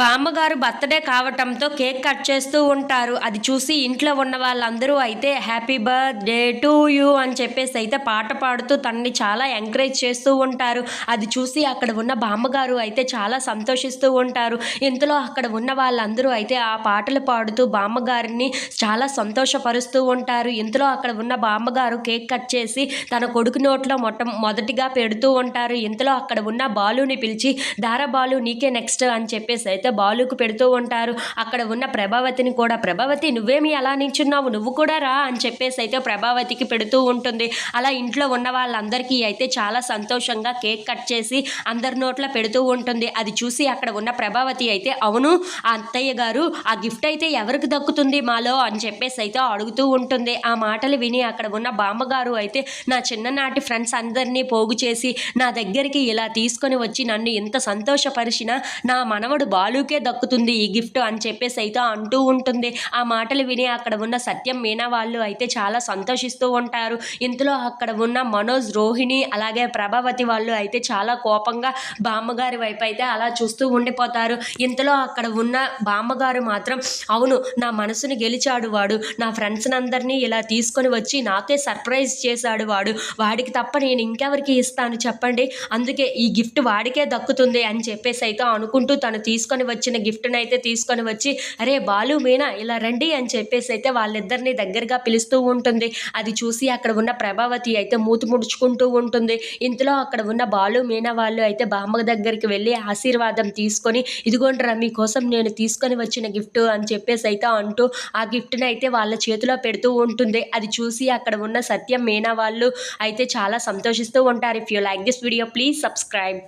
బామ్మగారు బర్త్డే కావటంతో cake cut చేస్తూ ఉంటారు. అది చూసి ఇంట్లో ఉన్న వాళ్ళందరూ అయితే హ్యాపీ బర్త్డే టు యూ అని చెప్పేసి అయితే పాట పాడుతూ తనని చాలా ఎంకరేజ్ చేస్తూ ఉంటారు. అది చూసి అక్కడ ఉన్న బామ్మగారు అయితే చాలా సంతోషిస్తూ ఉంటారు. ఇంతలో అక్కడ ఉన్న వాళ్ళందరూ అయితే ఆ పాటలు పాడుతూ బామ్మగారిని చాలా సంతోషపరుస్తూ ఉంటారు. ఇంతలో అక్కడ ఉన్న బామ్మగారు కేక్ కట్ చేసి తన కొడుకు నోట్లో మొట్ట మొదటిగా పెడుతూ ఉంటారు. ఇంతలో అక్కడ ఉన్న బాలుని పిలిచి దారా బాలు నీకే నెక్స్ట్ అని చెప్పేసి అయితే బాలుకు పెడుతూ ఉంటారు. అక్కడ ఉన్న ప్రభావతిని కూడా ప్రభావతి నువ్వేమి అలా నించున్నావు నువ్వు కూడా రా అని చెప్పేసి అయితే ప్రభావతికి పెడుతూ ఉంటుంది. అలా ఇంట్లో ఉన్న వాళ్ళందరికీ అయితే చాలా సంతోషంగా కేక్ కట్ చేసి అందరి నోట్ల పెడుతూ ఉంటుంది. అది చూసి అక్కడ ఉన్న ప్రభావతి అయితే అవును అత్తయ్య గారు ఆ గిఫ్ట్ అయితే ఎవరికి దక్కుతుంది మాలో? అని చెప్పేసి అయితే అడుగుతూ ఉంటుంది. ఆ మాటలు విని అక్కడ ఉన్న బామ్మగారు అయితే నా చిన్ననాటి ఫ్రెండ్స్ అందరినీ పోగు చేసి నా దగ్గరికి ఇలా తీసుకొని వచ్చి నన్ను ఇంత సంతోషపరిచిన నా మనవడు బాలుకే దక్కుతుంది ఈ గిఫ్ట్ అని చెప్పేసి అయితే అంటూ ఉంటుంది. ఆ మాటలు విని అక్కడ ఉన్న సత్యం మీనా వాళ్ళు అయితే చాలా సంతోషిస్తూ ఉంటారు. ఇంతలో అక్కడ ఉన్న మనోజ్ రోహిణి అలాగే ప్రభావతి వాళ్ళు అయితే చాలా కోపంగా బామ్మగారి వైపు అయితే అలా చూస్తూ ఉండిపోతారు. ఇంతలో అక్కడ ఉన్న బామ్మగారు మాత్రం అవును నా మనసును గెలిచాడు వాడు. నా ఫ్రెండ్స్ని అందరినీ ఇలా తీసుకొని వచ్చి నాకే సర్ప్రైజ్ చేశాడు వాడు. వాడికి తప్ప నేను ఇంకెవరికి ఇస్తాను చెప్పండి. అందుకే ఈ గిఫ్ట్ వాడికే దక్కుతుంది అని చెప్పేసి అయితే అనుకుంటూ తను తీసుకొని వచ్చిన గిఫ్ట్ని అయితే తీసుకొని వచ్చి అరే బాలు మీనా ఇలా రండి అని చెప్పేసి అయితే వాళ్ళిద్దరిని దగ్గరగా పిలుస్తూ ఉంటుంది. అది చూసి అక్కడ ఉన్న ప్రభావతి అయితే మూతి ముడుచుకుంటూ ఉంటుంది. ఇంతలో అక్కడ ఉన్న బాలు మీనా వాళ్ళు అయితే బామ్మ దగ్గరికి వెళ్ళి ఆశీర్వాదం తీసుకొని ఇదిగోండిరా మీకోసం నేను తీసుకొని వచ్చిన గిఫ్ట్ అని చెప్పేసి అయితే అంటూ ఆ గిఫ్ట్ని అయితే వాళ్ళ చేతిలో పెడుతూ ఉంటుంది. అది చూసి అక్కడ ఉన్న సత్యం మీనా వాళ్ళు అయితే చాలా సంతోషిస్తూ ఉంటారు. If you like this video please subscribe